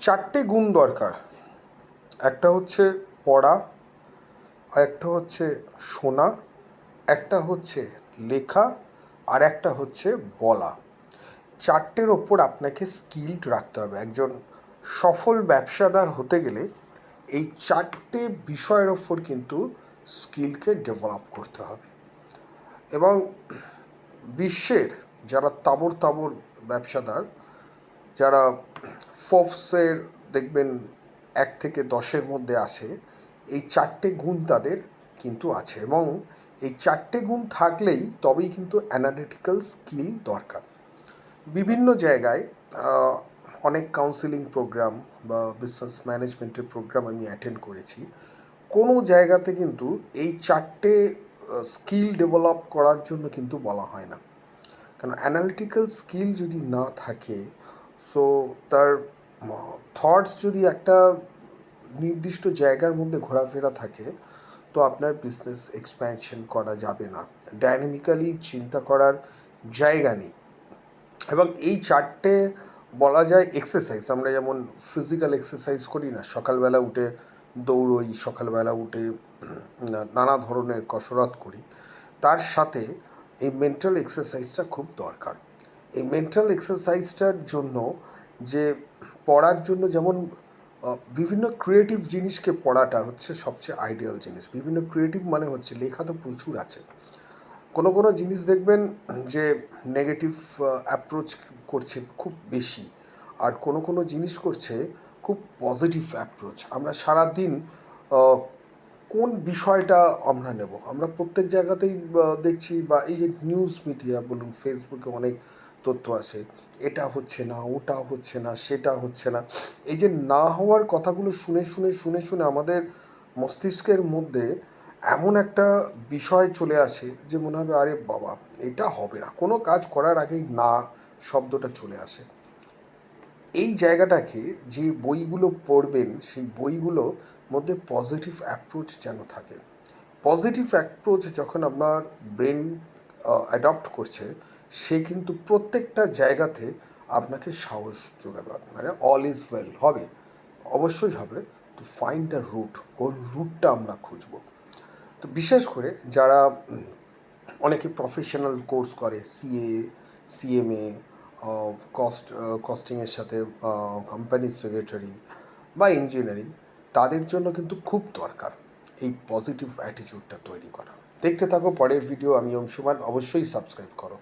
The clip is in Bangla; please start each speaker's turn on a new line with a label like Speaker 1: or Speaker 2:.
Speaker 1: চারটে গুণ দরকার। একটা হচ্ছে পড়া আর একটা হচ্ছে শোনা, একটা হচ্ছে লেখা আর একটা হচ্ছে বলা। চারটের ওপর আপনাকে স্কিলড রাখতে হবে। একজন সফল ব্যবসাদার হতে গেলে এই চারটে বিষয়ের ওপর কিন্তু স্কিলকে ডেভেলপ করতে হবে। এবং বিশ্বের যারা তাবর তাবর ব্যবসাদার, যারা ফোর্বসের দেখবেন এক থেকে দশের মধ্যে আসে এই চারটে গুণ তাদের কিন্তু আছে এবং এই চারটে গুণ থাকলেই তবেই কিন্তু অ্যানালিটিক্যাল স্কিল দরকার। বিভিন্ন জায়গায় অনেক কাউন্সিলিং প্রোগ্রাম বা বিজনেস ম্যানেজমেন্টের প্রোগ্রাম আমি অ্যাটেন্ড করেছি। কোনো জায়গাতে কিন্তু এই চারটে স্কিল ডেভেলপ করার জন্য কিন্তু বলা হয় না। কারণ অ্যানালিটিক্যাল স্কিল যদি না থাকে সো তার থটস যদি একটা নির্দিষ্ট জায়গার মধ্যে ঘোরাফেরা থাকে, তো আপনার বিজনেস এক্সপ্যানশন করা যাবে না। ডাইনামিক্যালি চিন্তা করার জায়গা নেই। এবং এই চারটে বলা যায় এক্সারসাইজ আমরা যেমন ফিজিক্যাল এক্সারসাইজ করি না, সকালবেলা উঠে দৌড়ই, সকালবেলা উঠে নানা ধরনের কসরত করি। তার সাথে এই মেন্টাল এক্সারসাইজটা খুব দরকার। এই মেন্টাল এক্সারসাইজটার জন্য যে পড়ার জন্য যেমন বিভিন্ন ক্রিয়েটিভ জিনিসকে পড়াটা হচ্ছে সবচেয়ে আইডিয়াল জিনিস। বিভিন্ন ক্রিয়েটিভ মানে হচ্ছে লেখা তো প্রচুর আছে। কোনো কোনো জিনিস দেখবেন যে নেগেটিভ অ্যাপ্রোচ করছে খুব বেশি আর কোনো কোনো জিনিস করছে খুব পজিটিভ অ্যাপ্রোচ আমরা সারাদিন কোন বিষয়টা আমরা নেব? আমরা প্রত্যেক জায়গাতেই দেখছি বা এই যে নিউজ মিডিয়া বলুন ফেসবুকে অনেক তথ্য আসে এটা হচ্ছে না, ওটা হচ্ছে না, সেটা হচ্ছে না। এই যে না হওয়ার কথাগুলো শুনে শুনে শুনে শুনে আমাদের মস্তিষ্কের মধ্যে এমন একটা বিষয় চলে আসে যে মনে হবে, আরে বাবা, এটা হবে না। কোনো কাজ করার আগেই না শব্দটা চলে আসে। এই জায়গাটাকে যে বইগুলো পড়বেন, সেই বইগুলো মধ্যে পজিটিভ অ্যাপ্রোচ যেন থাকে। পজিটিভ অ্যাপ্রোচ যখন আপনার ব্রেন অ্যাডপ্ট করছে, সে কিন্তু প্রত্যেকটা জায়গাতে আপনাকে সাহস যোগাবে। মানে অল ইজ ওয়েল হবে, অবশ্যই হবে। তো ফাইন্ড দ্য রুট কোন রুটটা আমরা খুঁজবো। তো বিশেষ করে যারা অনেকে প্রফেশনাল কোর্স করে সিএ সিএমএ কস্ট কস্টিংয়ের সাথে কোম্পানির সেক্রেটারি বা ইঞ্জিনিয়ারিং তাদের জন্য কিন্তু খুব দরকার এই পজিটিভ অ্যাটিটিউডটা তৈরি করা। দেখতে থাকো পরের ভিডিও আমি অংশুমান, অবশ্যই সাবস্ক্রাইব করো।